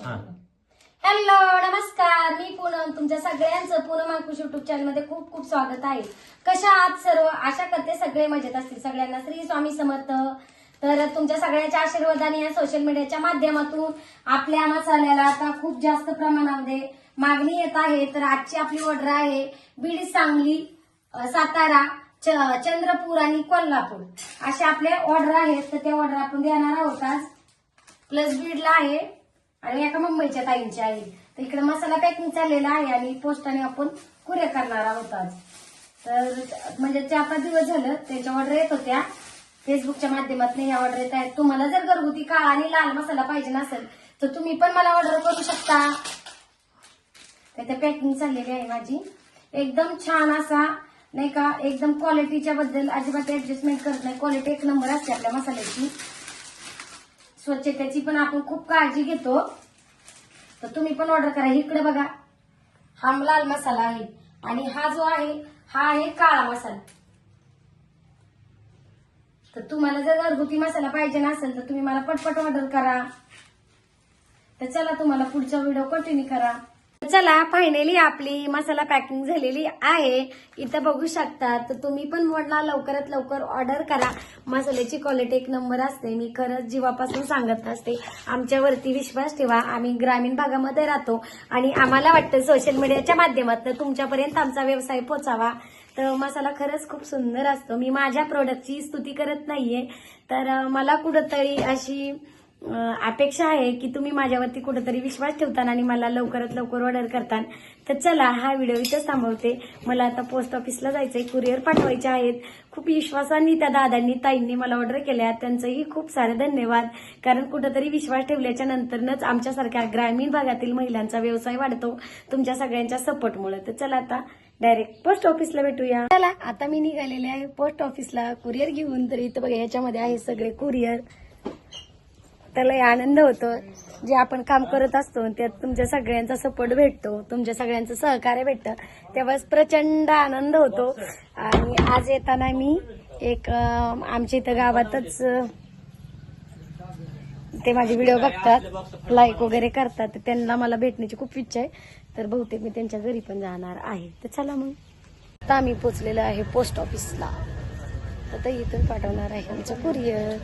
हा. हॅलो नमस्कार. मी पूनम. तुमच्या सगळ्यांचं पूनम अंकुश युट्यूब चॅनलमध्ये खूप खूप स्वागत आहे. कशा आहात सर्व? आशा करते सगळे मजेत असतील. सगळ्यांना श्री स्वामी समर्थ. तर तुमच्या सगळ्यांच्या आशीर्वादाने या सोशल मीडियाच्या माध्यमातून आपल्या मसाल्याला आता खूप जास्त प्रमाणामध्ये मागणी येत आहे. तर आजची आपली ऑर्डर आहे बीड सांगली अ, सातारा च- चंद्रपूर आणि कोल्हापूर. असे आपले ऑर्डर आहेत. तर त्या ऑर्डर आपण देणार आहोत आज. प्लस बीडला आहे. आणि एका मुंबईच्या ताईंची आहे तर इकडे मसाला पॅकिंग चाललेला आहे आणि पोस्टाने आपण कुरिअर करणार आहोत आज. तर म्हणजे चार पाच दिवस झालं त्यांच्या ऑर्डर येत होत्या. फेसबुकच्या माध्यमातून या ऑर्डर येत आहेत. तुम्हाला जर घरगुती काळा आणि लाल मसाला पाहिजे नसेल तर तुम्ही पण मला ऑर्डर करू शकता. त्याच्या पॅकिंग चाललेली आहे माझी. एकदम छान असा नाही का एकदम क्वालिटीच्या बद्दल अजिबात ऍडजस्टमेंट करत नाही. क्वालिटी एक नंबर असते आपल्या मसाल्याची. स्वच्छतेची पण आपण खूप काळजी घेतो. तर तुम्ही पण ऑर्डर करा. इकडे बघा. हा लाल मसाला आहे. आणि हा जो आहे हा आहे काळा मसाला. तर तुम्हाला जर घरगुती मसाला पाहिजे नसेल तर तुम्ही मला पटपट ऑर्डर करा. तर चला तुम्हाला पुढचा व्हिडिओ कंटिन्यू करा. चला फायनली आपली मसाला पॅकिंग झालेली आहे. इथं बघू शकता तर तुम्ही पण म्हणला लवकरात लवकर ऑर्डर करा. मसाल्याची क्वालिटी एक नंबर असते. मी खरंच जीवापासून सांगत असते. आमच्यावरती विश्वास ठेवा. आम्ही ग्रामीण भागामध्ये राहतो. आणि आम्हाला वाटतं सोशल मीडियाच्या माध्यमातून तुमच्यापर्यंत आमचा व्यवसाय पोचावा. तर मसाला खरंच खूप सुंदर असतो. मी माझ्या प्रोडक्टची स्तुती करत नाहीये. तर मला कुठंतरी अशी अपेक्षा आहे की तुम्ही माझ्यावरती कुठेतरी विश्वास ठेवताना आणि मला लवकरात लवकर ऑर्डर करतान. तर चला हा व्हिडिओ इथंच थांबवते. मला आता पोस्ट ऑफिसला जायचंय. कुरिअर पाठवायचे आहेत. खूप विश्वासाने त्या दादांनी ताईंनी मला ऑर्डर केल्या. त्यांचंही खूप सारे धन्यवाद. कारण कुठेतरी विश्वास ठेवल्याच्या नंतरच आमच्यासारख्या ग्रामीण भागातील महिलांचा व्यवसाय वाढतो. तुमच्या सगळ्यांच्या सपोर्टमुळे तर चला आता डायरेक्ट पोस्ट ऑफिसला भेटूया. चला आता मी निघालेले आहे पोस्ट ऑफिसला कुरिअर घेऊन. तर इथं बघा याच्यामध्ये आहे सगळे कुरिअर त्याला आनंद होतो. जे आपण काम करत असतो त्यात तुमच्या सगळ्यांचा सपोर्ट भेटतो तुमच्या सगळ्यांचं सहकार्य भेटतं तेव्हाच प्रचंड आनंद होतो. आणि आज येताना मी एक आमच्या इथं गावातच ते माझे व्हिडिओ बघतात लाईक वगैरे करतात तर त्यांना मला भेटण्याची खूप इच्छा आहे. तर बहुतेक मी त्यांच्या घरी पण जाणार आहे. तर चला मग. आता आम्ही पोचलेलो आहे पोस्ट ऑफिसला आता इथून पाठवणार आहे आमचं कुरिअर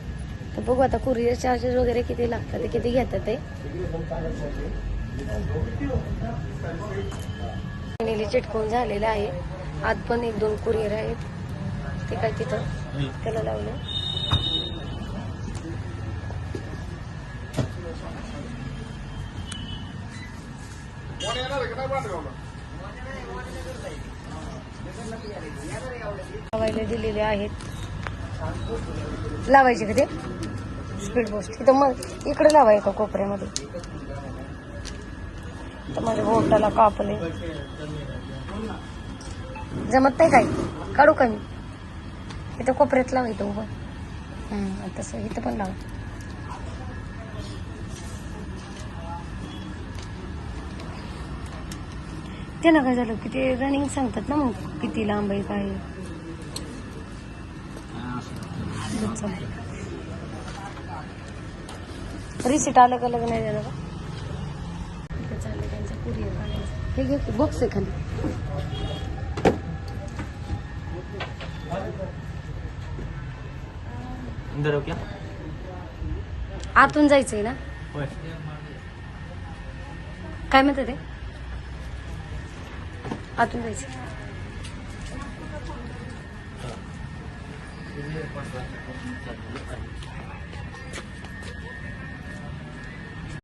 तर बघू आता कुरिअर चार्जेस वगैरे किती लागतात ते किती घेतात ते. फायनली चिटकून झालेलं आहे. आत पण एक दोन कुरिअर आहेत. ते काय तिथं त्याला लावलं. लावायला दिलेले आहेत. लावायचे का ते? स्पीड पोस्ट इथं मग इकडे लावाय का कोपऱ्यामध्ये. तर माझ्या बोटाला कापले जमत नाही काय? काढू का मी? इथं कोपऱ्यात लावायचं उभं. तसं इथं पण लावा. ते ना काय झालं? की ते रनिंग सांगतात ना मग किती लांब आहे काय आहे. रिसिट आलं का लग्न नाही का? त्यांचं कुरिअर काढायचं हे घे बॉक्स आहे खाली. अंदर हो आतून जायचंय ना? काय म्हणतात ते? आतून जायचं ini masalah